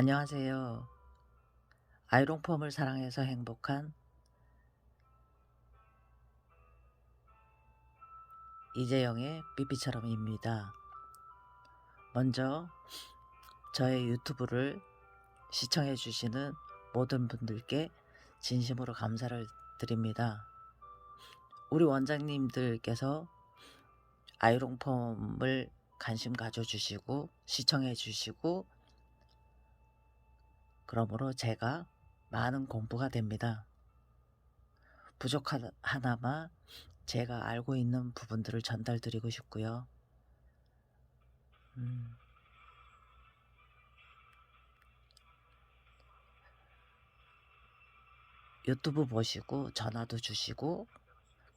안녕하세요. 아이롱폼을 사랑해서 행복한 이재영의 삐삐처럼입니다. 먼저 저의 유튜브를 시청해 주시는 모든 분들께 진심으로 감사를 드립니다. 우리 원장님들께서 아이롱폼을 관심 가져주시고 시청해 주시고 그러므로 제가 많은 공부가 됩니다. 부족하나마 제가 알고 있는 부분들을 전달드리고 싶고요. 음, 유튜브 보시고 전화도 주시고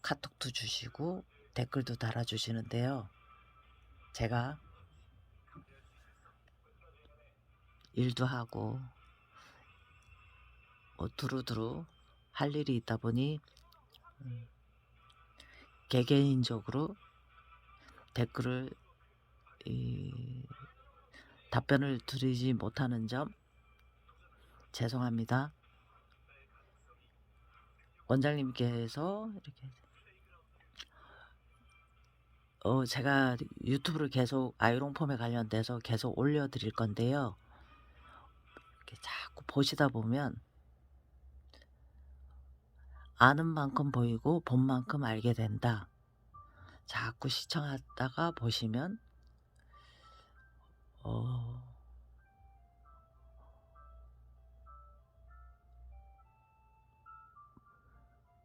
카톡도 주시고 댓글도 달아주시는데요. 제가 일도 하고 뭐 두루두루 할 일이 있다 보니 음, 개개인적으로 댓글을 이, 답변을 드리지 못하는 점 죄송합니다. 원장님께서 이렇게 어 제가 유튜브를 계속 아이롱폼에 관련돼서 계속 올려드릴 건데요. 이렇게 자꾸 보시다 보면 아는 만큼 보이고 본 만큼 알게 된다. 자꾸 시청하다가 보시면 어,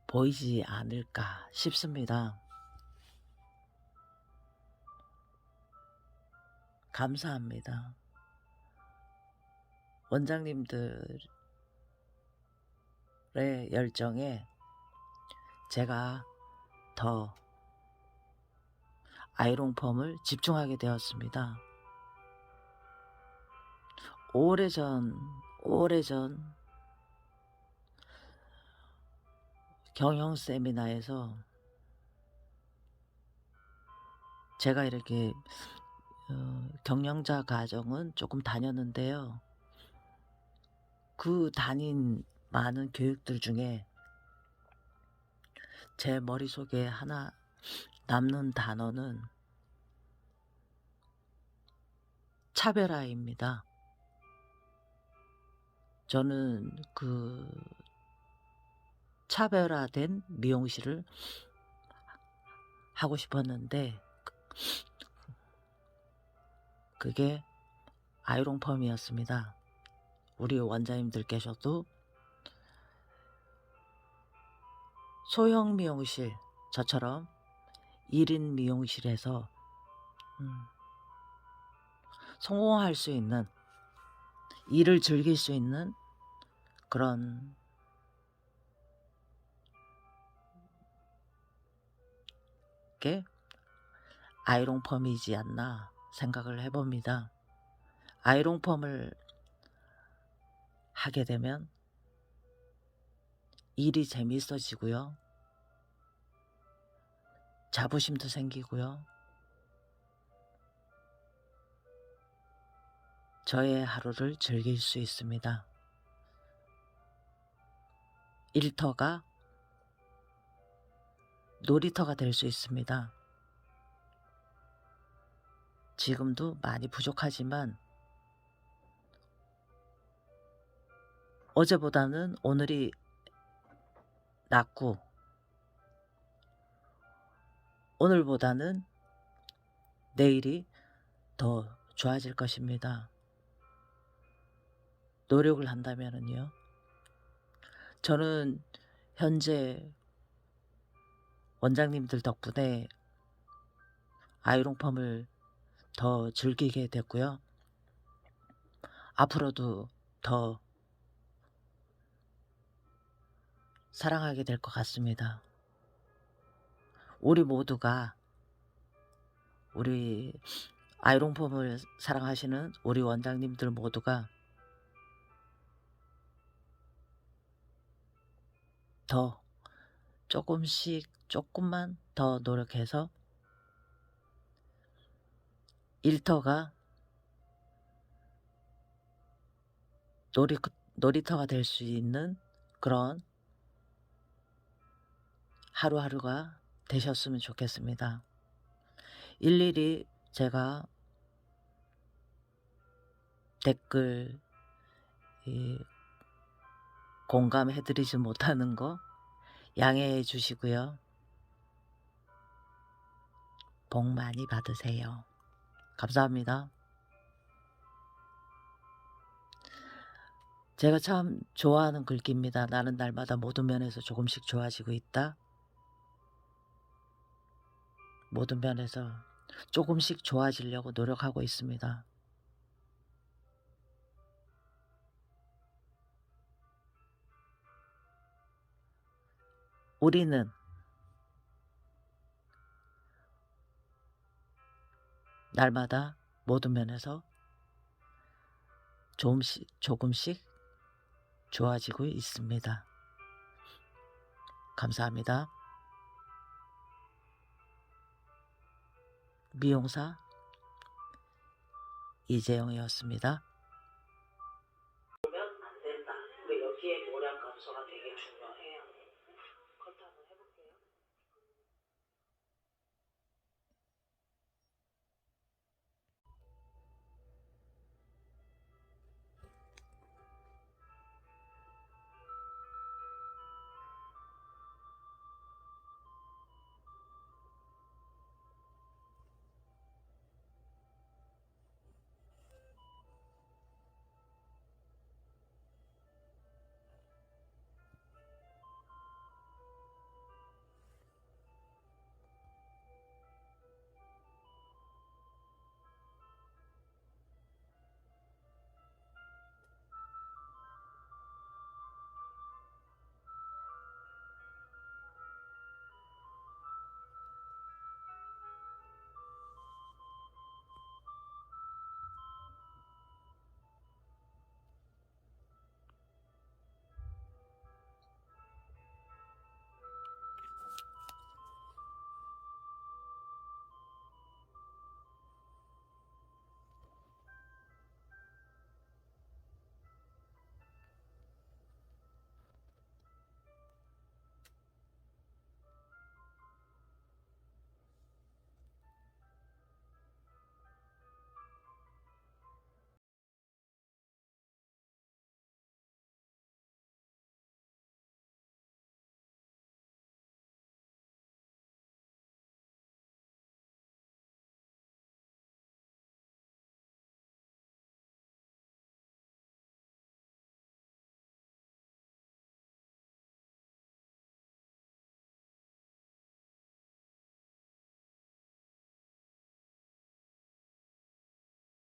보이지 않을까 싶습니다. 감사합니다. 원장님들의 열정에 제가 더 아이롱펌을 집중하게 되었습니다. 오래전, 오래전 경영 세미나에서 제가 이렇게 어, 경영자 과정은 조금 다녔는데요. 그 다닌 많은 교육들 중에 제 머릿속에 하나 남는 단어는 차별화입니다. 저는 그 차별화된 미용실을 하고 싶었는데 그게 아이롱펌이었습니다. 우리 원장님들께서도 소형 미용실 저처럼 1인 미용실에서 음, 성공할 수 있는 일을 즐길 수 있는 그런 게 아이롱펌이지 않나 생각을 해봅니다. 아이롱펌을 하게 되면 일이 재밌어지고요. 자부심도 생기고요. 저의 하루를 즐길 수 있습니다. 일터가 놀이터가 될 수 있습니다. 지금도 많이 부족하지만 어제보다는 오늘이 낫고 오늘보다는 내일이 더 좋아질 것입니다. 노력을 한다면은요. 저는 현재 원장님들 덕분에 아이롱펌을 더 즐기게 됐고요. 앞으로도 더 사랑하게 될 것 같습니다. 우리 모두가 우리 아이롱폼을 사랑하시는 우리 원장님들 모두가 더 조금씩 조금만 더 노력해서 일터가 놀이, 놀이터가 될 수 있는 그런 하루하루가 되셨으면 좋겠습니다. 일일이 제가 댓글 이, 공감해드리지 못하는 거 양해해 주시고요. 복 많이 받으세요. 감사합니다. 제가 참 좋아하는 글귀입니다. 나는 날마다 모든 면에서 조금씩 좋아지고 있다. 모든 면에서 조금씩 좋아지려고 노력하고 있습니다. 우리는 날마다 모든 면에서 조금씩, 조금씩 좋아지고 있습니다. 감사합니다. 미용사 이재용이었습니다.